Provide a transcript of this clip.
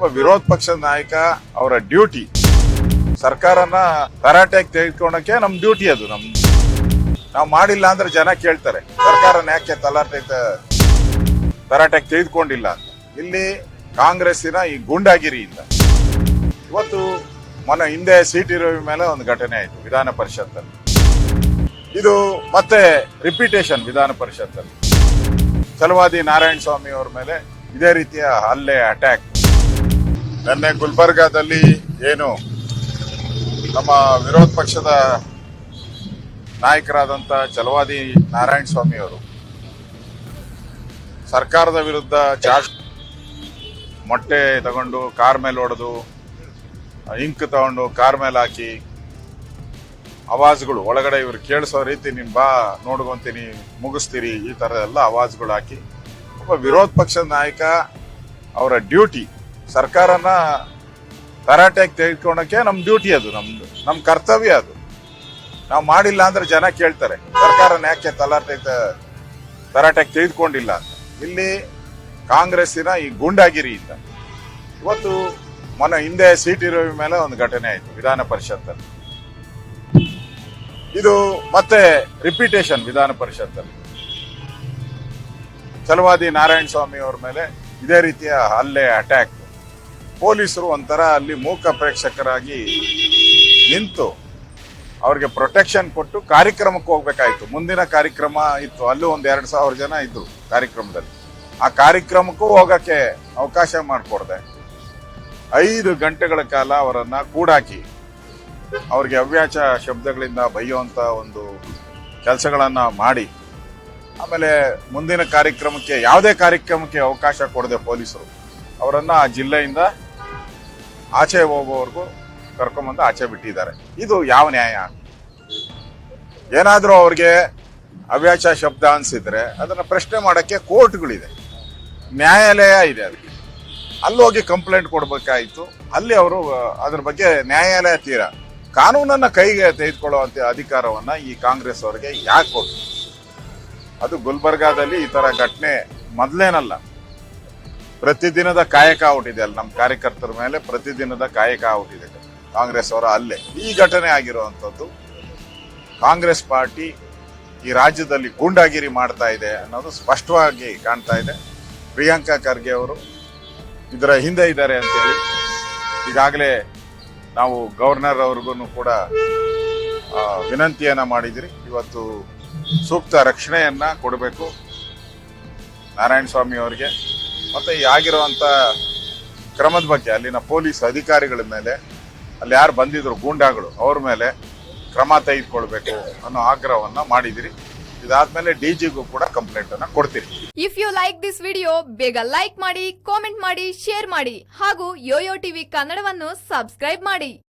ಒಬ್ಬ ವಿರೋಧ ಪಕ್ಷದ ನಾಯಕ ಅವರ ಡ್ಯೂಟಿ. ಸರ್ಕಾರನ ತರಾಟೆಗೆ ತೆಗೆದುಕೊಳಕ್ಕೆ ನಮ್ ಡ್ಯೂಟಿ ಅದು. ನಮ್ ನಾವು ಮಾಡಿಲ್ಲ ಅಂದ್ರೆ ಜನ ಕೇಳ್ತಾರೆ, ಸರ್ಕಾರನ ಯಾಕೆ ತಲಾಟೆ ತರಾಟೆಗೆ ತೆಗೆದುಕೊಂಡಿಲ್ಲ ಇಲ್ಲಿ ಕಾಂಗ್ರೆಸ್ಸಿನ ಈ ಗೂಂಡಾಗಿರಿಯಿಂದ. ಇವತ್ತು ಮೊನ್ನೆ ಹಿಂದೆ ಸೀಟ್ ಇರೋ ಮೇಲೆ ಒಂದು ಘಟನೆ ಆಯ್ತು ವಿಧಾನ ಪರಿಷತ್ತಲ್ಲಿ. ಇದು ಮತ್ತೆ ರಿಪಿಟೇಷನ್ ವಿಧಾನ ಪರಿಷತ್ತಲ್ಲಿ. ಸಲುವಾದಿ ನಾರಾಯಣ ಸ್ವಾಮಿ ಅವರ ಮೇಲೆ ಇದೇ ರೀತಿಯ ಹಲ್ಲೆ, ಅಟ್ಯಾಕ್. ನಿನ್ನೆ ಗುಲ್ಬರ್ಗಾದಲ್ಲಿ ಏನು ನಮ್ಮ ವಿರೋಧ ಪಕ್ಷದ ನಾಯಕರಾದಂಥ ಚಲವಾದಿ ನಾರಾಯಣ ಸ್ವಾಮಿ ಅವರು, ಸರ್ಕಾರದ ವಿರುದ್ಧ ಚಾರ್ಜ್ ಮೊಟ್ಟೆ ತಗೊಂಡು, ಕಾರ್ ಮೇಲೆ ಹೊಡೆದು, ಇಂಕ್ ತಗೊಂಡು, ಕಾರ್ ಮೇಲೆ ಹಾಕಿ, ಆವಾಜ್ಗಳು, ಒಳಗಡೆ ಇವರು ಕೇಳಿಸೋ ರೀತಿ ನಿಮ್ಮ ಬಾ, ನೋಡ್ಕೊಂತೀನಿ, ಮುಗಿಸ್ತೀರಿ, ಈ ತರ ಎಲ್ಲ ಅವಾಜ್ಗಳು ಹಾಕಿ, ಒಬ್ಬ ವಿರೋಧ ಪಕ್ಷದ ನಾಯಕ ಅವರ ಡ್ಯೂಟಿ ಸರ್ಕಾರನ ತರಾಟೆಗೆ ತೆಗೆದುಕೊಳ್ಳೋಕೆ ನಮ್ಮ ಡ್ಯೂಟಿ ಅದು ನಮ್ಮದು ನಮ್ಮ ಕರ್ತವ್ಯ ಅದು. ನಾವು ಮಾಡಿಲ್ಲ ಅಂದ್ರೆ ಜನ ಕೇಳ್ತಾರೆ, ಸರ್ಕಾರನ ಯಾಕೆ ತಲಾಟೆ ತರಾಟೆಗೆ ತೆಗೆದುಕೊಂಡಿಲ್ಲ ಅಂತ. ಇಲ್ಲಿ ಕಾಂಗ್ರೆಸ್ಸಿನ ಈ ಗೂಂಡಾಗಿರಿಯಿಂದ ಇವತ್ತು ಮೊನ್ನೆ ಹಿಂದೆ ಸೀಟ್ ಇರೋ ಮೇಲೆ ಒಂದು ಘಟನೆ ಆಯಿತು, ವಿಧಾನ ಪರಿಷತ್ತಲ್ಲಿ. ಇದು ಮತ್ತೆ ರಿಪಿಟೇಷನ್ ವಿಧಾನ ಪರಿಷತ್ತಲ್ಲಿ. ಚಲವಾದಿ ನಾರಾಯಣ ಸ್ವಾಮಿ ಅವರ ಮೇಲೆ ಇದೇ ರೀತಿಯ ಹಲ್ಲೆ ಅಟ್ಯಾಕ್ ಪೊಲೀಸರು ಒಂಥರ ಅಲ್ಲಿ ಮೂಕ ಪ್ರೇಕ್ಷಕರಾಗಿ ನಿಂತು ಅವ್ರಿಗೆ ಪ್ರೊಟೆಕ್ಷನ್ ಕೊಟ್ಟು ಕಾರ್ಯಕ್ರಮಕ್ಕೆ ಹೋಗ್ಬೇಕಾಯ್ತು. ಮುಂದಿನ ಕಾರ್ಯಕ್ರಮ ಇತ್ತು. ಅಲ್ಲೂ ಒಂದು ಎರಡು ಸಾವಿರ ಜನ ಇದ್ರು ಕಾರ್ಯಕ್ರಮದಲ್ಲಿ. ಆ ಕಾರ್ಯಕ್ರಮಕ್ಕೂ ಹೋಗಕ್ಕೆ ಅವಕಾಶ ಮಾಡಿಕೊಡ್ದೆ. ಐದು ಗಂಟೆಗಳ ಕಾಲ ಅವರನ್ನ ಕೂಡಾಕಿ ಅವ್ರಿಗೆ ಅವ್ಯಾಚ ಶಬ್ದಗಳಿಂದ ಬೈಯುವಂತ ಒಂದು ಕೆಲಸಗಳನ್ನು ಮಾಡಿ, ಆಮೇಲೆ ಮುಂದಿನ ಕಾರ್ಯಕ್ರಮಕ್ಕೆ ಯಾವುದೇ ಕಾರ್ಯಕ್ರಮಕ್ಕೆ ಅವಕಾಶ ಕೊಡದೆ ಪೊಲೀಸರು. ಅವರನ್ನು ಆ ಜಿಲ್ಲೆಯಿಂದ ಆಚೆ ಹೋಗುವವರೆಗೂ ಕರ್ಕೊಂಬಂದು ಆಚೆ ಬಿಟ್ಟಿದ್ದಾರೆ. ಇದು ಯಾವ ನ್ಯಾಯ? ಏನಾದರೂ ಅವ್ರಿಗೆ ಅವ್ಯಾಚ ಶಬ್ದ ಅನಿಸಿದ್ರೆ ಅದನ್ನು ಪ್ರಶ್ನೆ ಮಾಡೋಕ್ಕೆ ಕೋರ್ಟ್ಗಳಿದೆ. ನ್ಯಾಯಾಲಯ ಇದೆ ಅದಕ್ಕೆ ಹೋಗಿ ಕಂಪ್ಲೇಂಟ್ ಕೊಡಬೇಕಾಯಿತು. ಅಲ್ಲಿ ಅವರು ಅದ್ರ ಬಗ್ಗೆ ನ್ಯಾಯಾಲಯ ತೀರ. ಕಾನೂನನ್ನು ಕೈಗೆ ತೆಗೆದುಕೊಳ್ಳುವಂಥ ಅಧಿಕಾರವನ್ನು ಈ ಕಾಂಗ್ರೆಸ್ ಅವರಿಗೆ ಯಾಕೆ ಕೊಟ್ಟು ಅದು ಗುಲ್ಬರ್ಗಾದಲ್ಲಿ ಈ ಥರ ಘಟನೆ ಮೊದಲೇನಲ್ಲ. ಪ್ರತಿದಿನದ ಕಾಯಕ ಔಟಿದೆ ಅಲ್ಲಿ ನಮ್ಮ ಕಾರ್ಯಕರ್ತರ ಮೇಲೆ ಪ್ರತಿದಿನದ ಕಾಯಕ ಔಟಿದೆ ಕಾಂಗ್ರೆಸ್ ಅವರ ಅಲ್ಲೇ. ಈ ಘಟನೆ ಆಗಿರುವಂಥದ್ದು ಕಾಂಗ್ರೆಸ್ ಪಾರ್ಟಿ ಈ ರಾಜ್ಯದಲ್ಲಿ ಗೂಂಡಾಗಿರಿ ಮಾಡ್ತಾ ಇದೆ ಅನ್ನೋದು ಸ್ಪಷ್ಟವಾಗಿ ಕಾಣ್ತಾ ಇದೆ. ಪ್ರಿಯಾಂಕಾ ಖರ್ಗೆ ಅವರು ಇದರ ಹಿಂದೆ ಇದ್ದಾರೆ ಅಂತೇಳಿ ಈಗಾಗಲೇ ನಾವು ಗವರ್ನರ್ ಅವ್ರಿಗೂ ಕೂಡ ವಿನಂತಿಯನ್ನ ಮಾಡಿದಿರಿ. ಇವತ್ತು ಸೂಕ್ತ ರಕ್ಷಣೆಯನ್ನು ಕೊಡಬೇಕು. ನಾರಾಯಣ ಸ್ವಾಮಿ ಅವರಿಗೆ. ಮತ್ತೆ ಈ ಆಗಿರುವಂತ ಕ್ರಮದ ಬಗ್ಗೆ ಅಲ್ಲಿನ ಪೊಲೀಸ್ ಅಧಿಕಾರಿಗಳ ಮೇಲೆ, ಅಲ್ಲಿ ಯಾರು ಬಂದಿದ್ರು ಗೂಂಡಾಗಳು, ಅವ್ರ ಮೇಲೆ ಕ್ರಮ ತೆಗೆದುಕೊಳ್ಬೇಕು ಅನ್ನೋ ಆಗ್ರಹವನ್ನ ಮಾಡಿದಿರಿ. ಇದಾದ್ಮೇಲೆ ಡಿಜಿಗೂ ಕೂಡ ಕಂಪ್ಲೇಂಟ್ ಅನ್ನ ಕೊಡ್ತೀರಿ. If you like this video ಬೇಗ ಲೈಕ್ ಮಾಡಿ ಕಾಮೆಂಟ್ ಮಾಡಿ ಶೇರ್ ಮಾಡಿ, ಹಾಗೂ ಯೋಯೋ ಟಿವಿ ಕನ್ನಡವನ್ನು ಸಬ್ಸ್ಕ್ರೈಬ್ ಮಾಡಿ.